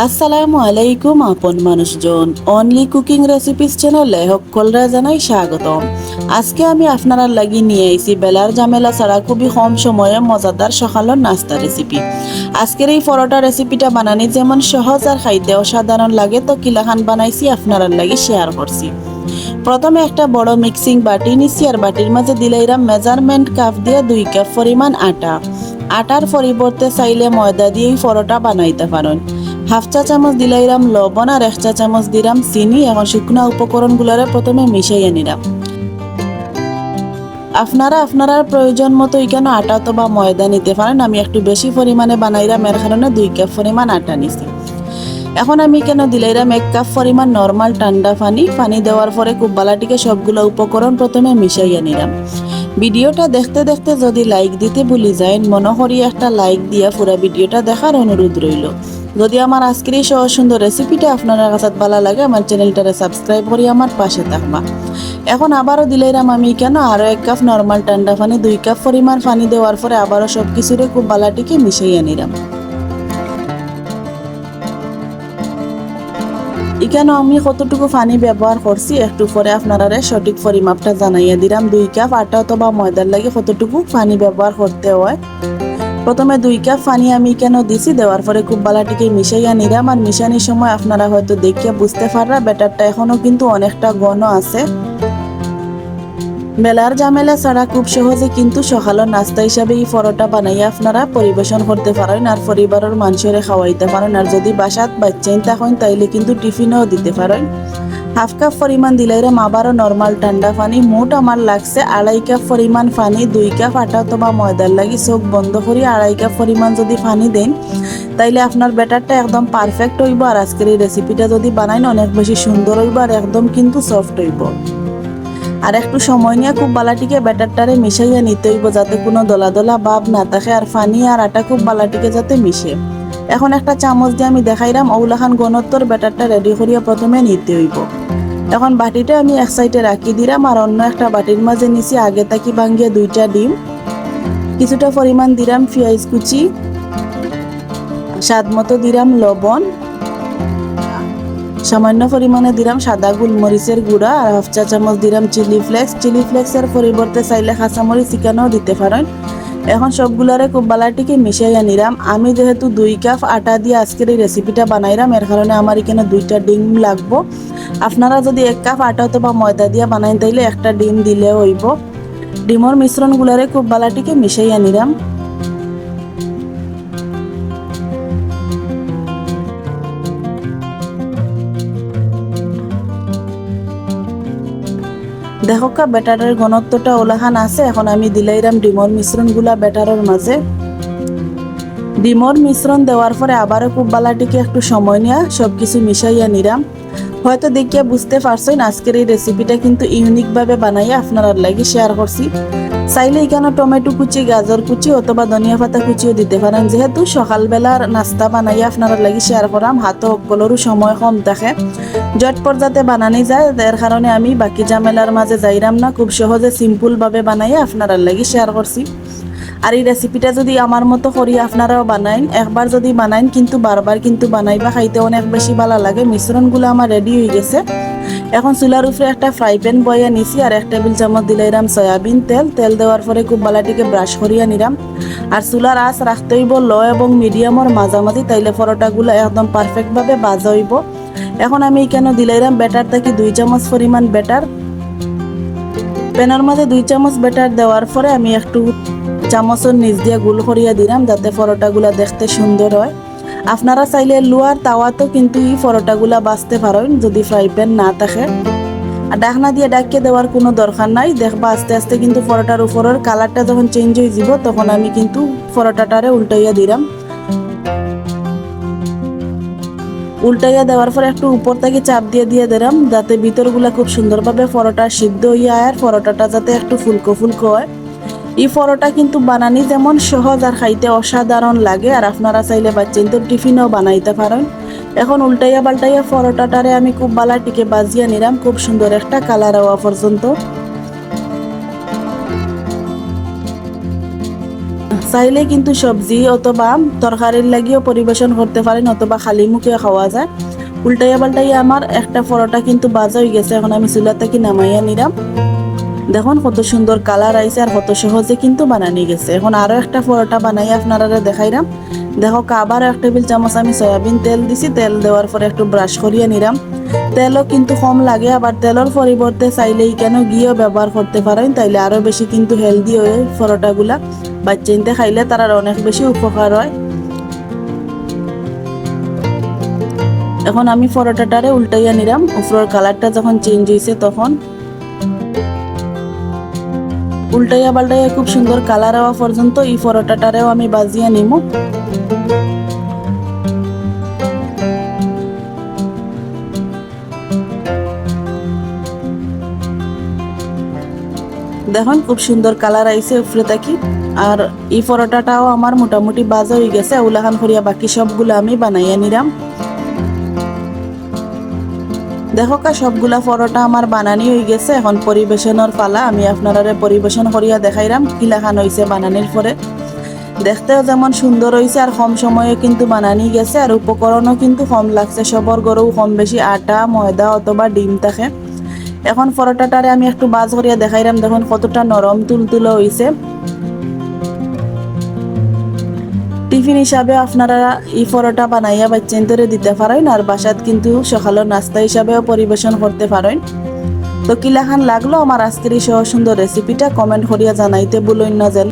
আসসালামু আলাইকুম, আপন মানুষজন। অনলি কুকিং রেসিপিস চ্যানেলে সকলরা জানাই স্বাগতম। আজকে আমি আপনারা লাগি নিয়ে আইছি বেলার ঝামেলা ছাড়া খুবই কম সময়ে মজাদার সকালের নাস্তা রেসিপি আজকের এই পরোটা রেসিপিটা বানানি যেমন সহজ আর খাইতে অসাধারণ লাগে তো কিলাখান বানাইছি, আপনারা লাগি শেয়ার করছি। প্রথমে একটা বড় মিক্সিং বাটি নিছি আর বাটির মাঝে দিলাইরাম মেজারমেন্ট কাপ দিয়ে দুই কাপ পরিমাণ আটা। আটার পরিবর্তে চাইলে ময়দা দিয়েই পরোটা বানাইতে পারেন। হাফ চা চামচ দিলাইরাম লবণ আর এক চা চামচ দিলাম চিনি, এখন শুকনা উপকরণগুলোরে প্রথমে মিশাইয়ে নিলাম। আপনারা আপনারা প্রয়োজন মতো এখানে আটা অথবা ময়দা নিতে পারেন। আমি একটু বেশি পরিমাণে বানাইরাম, এর কারণে দুই কাপ পরিমাণ আটা নিছি। এখন আমি কেন দিলাইরাম এক কাপ পরিমাণ নর্মাল ঠান্ডা পানি। পানি দেওয়ার পরে খুব বালাটিকে সবগুলো উপকরণ প্রথমে মিশাইয়া নিলাম। ভিডিওটা দেখতে দেখতে যদি লাইক দিতে ভুলি যায় মনে করি একটা লাইক দিয়া পুরো ভিডিওটা দেখার অনুরোধ রইল। যদি আমার আজকের এই সহজ সুন্দর রেসিপিটা আপনার কাছে ভালো লাগে, আমার চ্যানেলটারে সাবস্ক্রাইব করি, আমার পাশে থাকবা। এখন আবারও দিলাইরাম আমি কেন? আরও এক কাপ নর্মাল ঠান্ডা পানি, দুই কাপ পরিমাণ পানি দেওয়ার পরে আবারও সব কিছুরে খুব বালাটিকে মিশাইয়া নিলাম। এখানে আমি কতটুকু পানি ব্যবহার করছি, একটু পরে আপনারা সঠিক পরিমাপটা জানাইয়া দিলাম। দুই কাপ আটা অথবা ময়দার লাগে কতটুকু পানি ব্যবহার করতে হয়। প্রথমে দুই কাপ পানি আমি কেন দিছি? দেওয়ার পরে খুব বালাটিকে মিশাইয়া নিলাম আর মিশানির সময় আপনারা হয়তো দেখিয়া বুঝতে পাররা, ব্যাটারটা এখনও কিন্তু অনেকটা ঘন আছে। মেলার ঝামেলা ছাড়া খুব সহজে কিন্তু সকালের নাস্তা হিসাবে এই পরোটা বানাইয়া আপনারা পরিবেশন করতে পারেন আর পরিবারের মানুষের খাওয়াইতে পারেন। আর যদি বাসাত বাচ্চাইন থাকেন, তাইলে কিন্তু টিফিনও দিতে পারেন। হাফ কাপ পরিমাণ দিলাইরাম আবারও নর্মাল ঠান্ডা পানি মোট আমার লাগছে আড়াই কাপ পরিমাণ পানি, দুই কাপ আটা অথবা ময়দার লাগি। চোখ বন্ধ করি আড়াই কাপ পরিমাণ যদি পানি দেন, তাইলে আপনার ব্যাটারটা একদম পারফেক্ট হইব আর আজকের এই রেসিপিটা যদি বানাইন অনেক বেশি সুন্দর হইব আর একদম কিন্তু সফট হইব আর একটু সময় নিয়ে খুব বালাটিকে ব্যাটারটারে মিশাইয়া নিতে হইব যাতে কোনো দলা দলা ভাব না থাকে আর পানি আর আটা খুব বালাটিকে যাতে মিশে এখন একটা চামচ দিয়ে আমি দেখাইলাম ওগুলাখান গণত্বর ব্যাটারটা রেডি করিয়া প্রথমে নিতে হইব। এখন বাটিটা আমি এক সাইডে রাখি দিলাম আর অন্য একটা বাটির মাঝে নিচে আগে তাকি ভাঙ্গিয়ে দুইটা ডিম। কিছুটা পরিমাণ দিলাম পেঁয়াজ কুচি, স্বাদ মতো দিলাম লবণ, সামান্য পরিমাণে দিলাম সাদা গোলমরিচের গুঁড়া আর হাফ চা চামচ দিলাম চিলি ফ্লেক্স। চিলি ফ্লেক্সের পরিবর্তে চাইলে কাঁচামরিচ চিকেনও দিতে পারেন। এখন সবগুলারে খুব বালাটিকে মিশাইয়া নিলাম আমি যেহেতু দুই কাপ আটা দিয়ে আজকের এই রেসিপিটা বানাইলাম এর কারণে আমার এখানে দুইটা ডিম লাগবো। আপনারা যদি এক কাপ আটা অথবা ময়দা দিয়ে বানাই তাইলে একটা ডিম দিলে হইব। ডিমর মিশ্রণগুলারে খুব বালাটিকে মিশাইয়া নিলাম দেখোকা ব্যাটারের ঘনত্বটা ওলাহান আছে, এখন আমি দিলাইরাম ডিমর মিশ্রণগুলা ব্যাটারের মাঝে ডিমর মিশ্রণ দেওয়ার পরে আবারও খুব বালাটিকে একটু সময় নেওয়া সব কিছু মিশাইয়া নিলাম হয়তো দেখিয়া বুঝতে পারছেন, আজকের এই রেসিপিটা কিন্তু ইউনিকভাবে বানাইয়া আপনারা লাগে শেয়ার করছি। চাইলে এখানে টমেটো কুচি গাজর কুচি অথবা ধনিয়া পাতা কুচিও দিতে পারেন। যেহেতু সকালবেলার নাস্তা বানাই আপনারা লাগি শেয়ার করাম, হাতে সকলেরও সময় কম থাকে। জটপট যাতে বানানি যায়, এর কারণে আমি বাকি জামেলার মাঝে যাইরাম না। খুব সহজে সিম্পলভাবে বানাই আপনারা লাগি শেয়ার করছি। আর এই রেসিপিটা যদি আমার মতো করি, আপনারাও বানাইন। একবার যদি বানাইন, কিন্তু বারবার কিন্তু বানাইবা, খাইতে অনেক বেশি ভালো লাগে। মিশ্রণগুলো আমার রেডি হয়ে গেছে। এখন চুলার উপরে একটা ফ্রাই প্যান বইয়া নিছি, আর এক টেবিল চামচ দিলাইরাম সয়াবিন তেল। তেল দেওয়ার পরে খুব বালাটিকে ব্রাশ করিয়া নিলাম আর চুলার আঁচ রাখতে হইব ল এবং মিডিয়ামর মাঝামাঝি, তাইলে পরোটাগুলো একদম পারফেক্টভাবে বাজা হইব। এখন আমি কেন দিলাইরাম ব্যাটার থাকি দুই চামচ পরিমাণ ব্যাটার প্যানের মাঝে দুই চামচ ব্যাটার দেওয়ার পরে আমি একটু চামচের নিচ দিয়ে গুল করিয়া দিলাম যাতে পরোটাগুলা দেখতে সুন্দর হয়। আপনারা চাইলে লোয়ার তাওয়াতেও কিন্তু এই পরোটাগুলা বাঁচতে পারেন যদি ফ্রাই প্যান না থাকে। আর ডাকনা দিয়ে ডাকিয়ে দেওয়ার কোনো দরকার নাই। দেখবা আস্তে আস্তে কিন্তু পরোটার উপরের কালারটা যখন চেঞ্জ হয়ে যাব, তখন আমি কিন্তু পরোটাটারে উল্টাইয়া দিলাম উল্টাইয়া দেওয়ার পরে একটু উপর থেকে চাপ দিয়ে দিয়ে দিলাম যাতে ভিতরগুলা খুব সুন্দরভাবে পরোটা সিদ্ধ হইয়া আর পরোটাটা যাতে একটু ফুলকো ফুলকো হয়। এই পরোটা কিন্তু বানানি যেমন সহজ আর খাইতে অসাধারণ লাগে, আর আপনারা চাইলে বাচ্চাদের টিফিনও বানাইতে পারেন। এখন উল্টাইয়া পাল্টাইয়া পরোটাটারে আমি খুব বালাটিকে বাজিয়া নিলাম, খুব সুন্দর একটা কালার হওয়া পর্যন্ত। চাইলে কিন্তু সবজি অথবা তরকারির লাগিও পরিবেশন করতে পারেন, অথবা খালি মুখে খাওয়া যায়। উল্টাইয়া পাল্টাইয়া আমার একটা পরোটা কিন্তু বাজা হয়ে গেছে, এখন আমি চুলা থেকে নামাইয়া নিলাম। দেখুন কত সুন্দর কালার আইছে আর কত সহজে কিন্তু বানানি গেছে। এখন আরও একটা পরোটা বানাই আপনারা দেখাইলাম দেখো আবার এক টেবিল চামচ আমি সয়াবিন তেল দিছি, তেল দেওয়ার পরে একটু ব্রাশ করিয়ে নিলাম তেলও কিন্তু কম লাগে, আবার তেলের পরিবর্তে চাইলেই কেন ঘিও ব্যবহার করতে পারেন, তাইলে আরও বেশি কিন্তু হেলদি হয় পরোটাগুলা। বাচ্চাইনতে খাইলে তার অনেক বেশি উপকার হয়। এখন আমি পরোটাটারে উল্টাইয়া নিলাম উপরের কালারটা যখন চেঞ্জ হয়েছে তখন। উল্টাইয়া পাল্টাইয়া খুব সুন্দর কালার হওয়া পর্যন্ত এই পরোটাটারেও আমি বাজিয়ে নিমু। দেখুন, খুব সুন্দর কালার আইছে উপরে থাকি। আর এই পরোটাটাও আমার মোটামুটি বাজা হয়ে গেছে। উলাহান করিয়া বাকি সবগুলো আমি বানাইয়া নিলাম। দেখো কা, সবগুলা পরোটা আমার বানানি হয়ে গেছে। এখন পরিবেশনের পালা, আমি আপনারা পরিবেশন করিয়া দেখাইলাম কিলাখান হয়েছে বানানির পরে। দেখতেও যেমন সুন্দর হয়েছে আর কম সময়ে কিন্তু বানানি গেছে, আর উপকরণও কিন্তু কম লাগছে। সবর গরু কম বেশি আটা, ময়দা অথবা ডিম থাকে। এখন পরোটাটারে আমি একটু বাজ করিয়া দেখাইলাম দেখুন কতটা নরম তুলতুলো হয়েছে টিফিন হিসাবে আপনারা এই পরোটা বানাইয়া বাচ্চান্তরে দিতে পারেন, আর বাসাত কিন্তু সকালের নাস্তা হিসাবেও পরিবেশন করতে পারেন। তো কিলাখান লাগল আমার আজকের এই সহ সুন্দর রেসিপিটা কমেন্ট করিয়া জানাইতে বলুন না যেন।